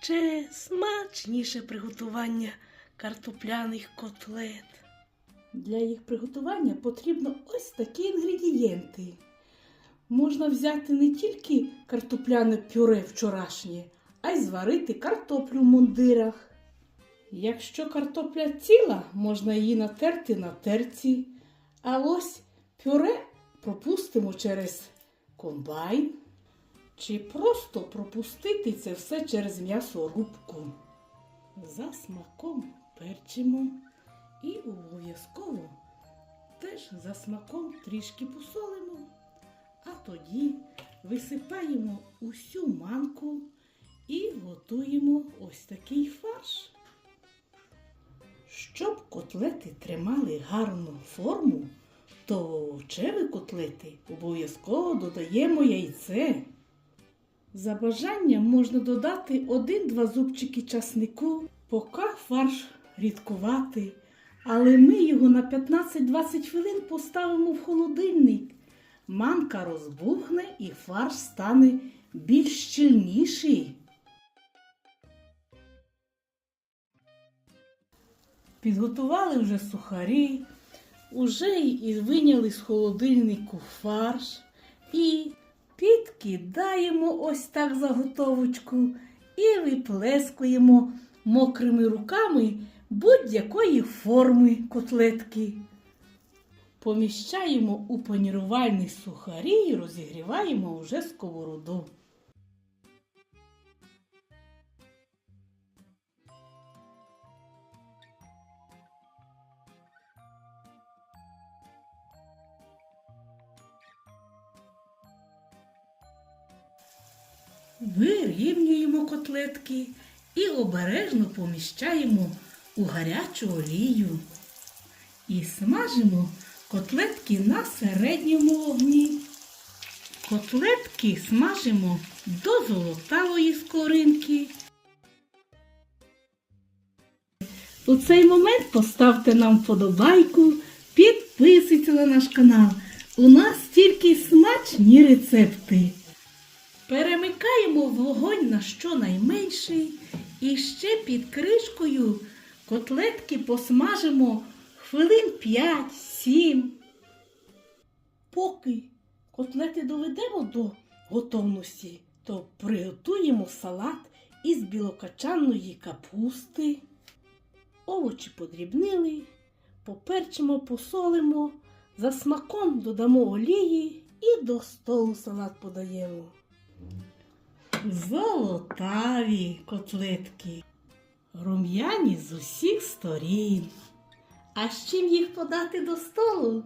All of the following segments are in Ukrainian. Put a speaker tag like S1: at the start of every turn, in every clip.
S1: ще смачніше приготування картопляних котлет. Для їх приготування потрібно ось такі інгредієнти. Можна взяти не тільки картопляне пюре вчорашнє, а й зварити картоплю в мундирах. Якщо картопля ціла, можна її натерти на терці. А ось пюре пропустимо через комбайн. Чи просто пропустити це все через м'ясорубку. За смаком перчимо і обов'язково теж за смаком трішки посолимо. А тоді висипаємо усю манку і готуємо ось такий фарш. Щоб котлети тримали гарну форму, то овочеві котлети обов'язково додаємо яйце. За бажанням можна додати 1-2 зубчики часнику, поки фарш рідкувати. Але ми його на 15-20 хвилин поставимо в холодильник. Манка розбухне і фарш стане більш щільніший. Підготували вже сухарі, уже і виняли з холодильнику фарш і підкидаємо ось так заготовочку і виплескуємо мокрими руками будь-якої форми котлетки. Поміщаємо у панірувальні сухарі і розігріваємо вже сковороду. Вирівнюємо котлетки і обережно поміщаємо у гарячу олію. І смажимо котлетки на середньому вогні. Котлетки смажимо до золотавої скоринки. У цей момент поставте нам вподобайку, підписуйтесь на наш канал. У нас тільки смачні рецепти. Перемикаємо вогонь на щонайменший і ще під кришкою котлетки посмажимо хвилин 5-7. Поки котлети доведемо до готовності, то приготуємо салат із білокачанної капусти. Овочі подрібнили, поперчимо, посолимо, за смаком додамо олії і до столу салат подаємо. Золотаві котлетки, рум'яні з усіх сторін. А з чим їх подати до столу?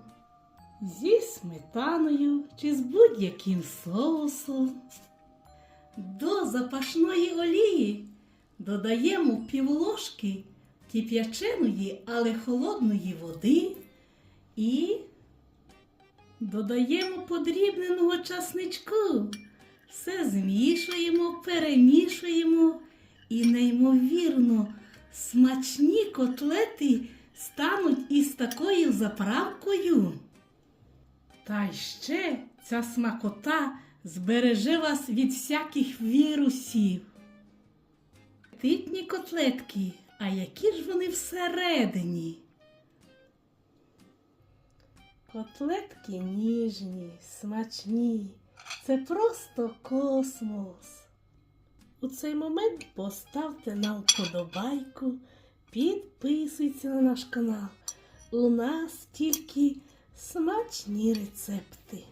S1: Зі сметаною чи з будь-яким соусом. До запашної олії додаємо півложки кип'яченої, але холодної води і додаємо подрібненого часничку. Все змішуємо, перемішуємо і неймовірно смачні котлети стануть із такою заправкою. Та ще ця смакота збереже вас від всяких вірусів. Титні котлетки, а які ж вони всередині? Котлетки ніжні, смачні. Це просто космос. У цей момент поставте нам вподобайку, підписуйтесь на наш канал. У нас тільки смачні рецепти.